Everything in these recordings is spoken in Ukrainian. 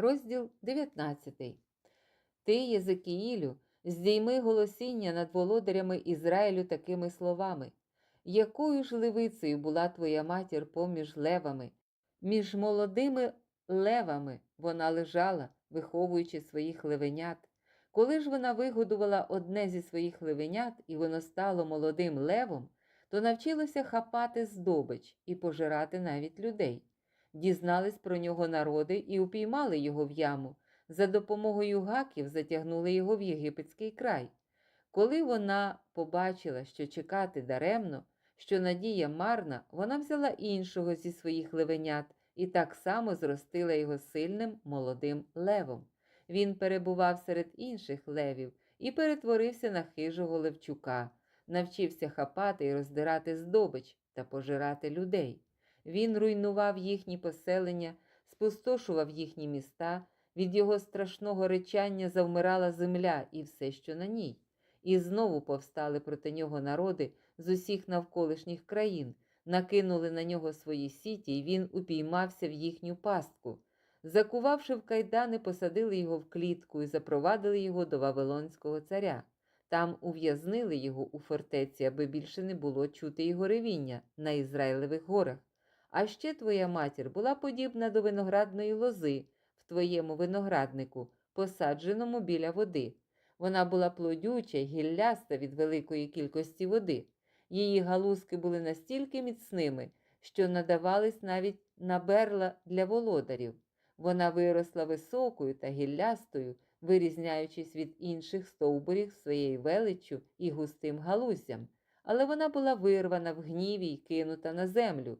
Розділ 19. Ти, Єзекіїлю, здійми голосіння над володарями Ізраїлю такими словами. Якою ж левицею була твоя матір поміж левами? Між молодими левами вона лежала, виховуючи своїх левенят. Коли ж вона вигодувала одне зі своїх левенят, і воно стало молодим левом, то навчилося хапати здобич і пожирати навіть людей. Дізнались про нього народи і упіймали його в яму. За допомогою гаків затягнули його в єгипетський край. Коли вона побачила, що чекати даремно, що надія марна, вона взяла іншого зі своїх левенят і так само зростила його сильним молодим левом. Він перебував серед інших левів і перетворився на хижого левчука, навчився хапати і роздирати здобич та пожирати людей. Він руйнував їхні поселення, спустошував їхні міста, від його страшного речання завмирала земля і все, що на ній. І знову повстали проти нього народи з усіх навколишніх країн, накинули на нього свої сіті, і він упіймався в їхню пастку. Закувавши в кайдани, посадили його в клітку і запровадили його до Вавилонського царя. Там ув'язнили його у фортеці, аби більше не було чути його ревіння на Ізраїлевих горах. А ще твоя матір була подібна до виноградної лози в твоєму винограднику, посадженому біля води. Вона була плодюча гілляста від великої кількості води. Її галузки були настільки міцними, що надавались навіть на берла для володарів. Вона виросла високою та гіллястою, вирізняючись від інших стовбурів своєю величчю і густим галуздям, але вона була вирвана в гніві й кинута на землю.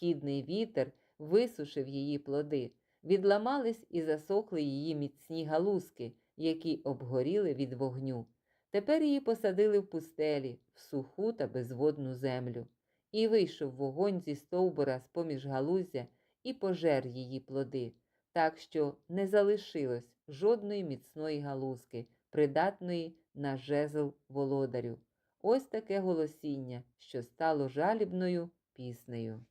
Східний вітер висушив її плоди, відламались і засохли її міцні галузки, які обгоріли від вогню. Тепер її посадили в пустелі, в суху та безводну землю. І вийшов вогонь зі стовбура з поміж галуздя і пожер її плоди, так що не залишилось жодної міцної галузки, придатної на жезл володарю. Ось таке голосіння, що стало жалібною піснею.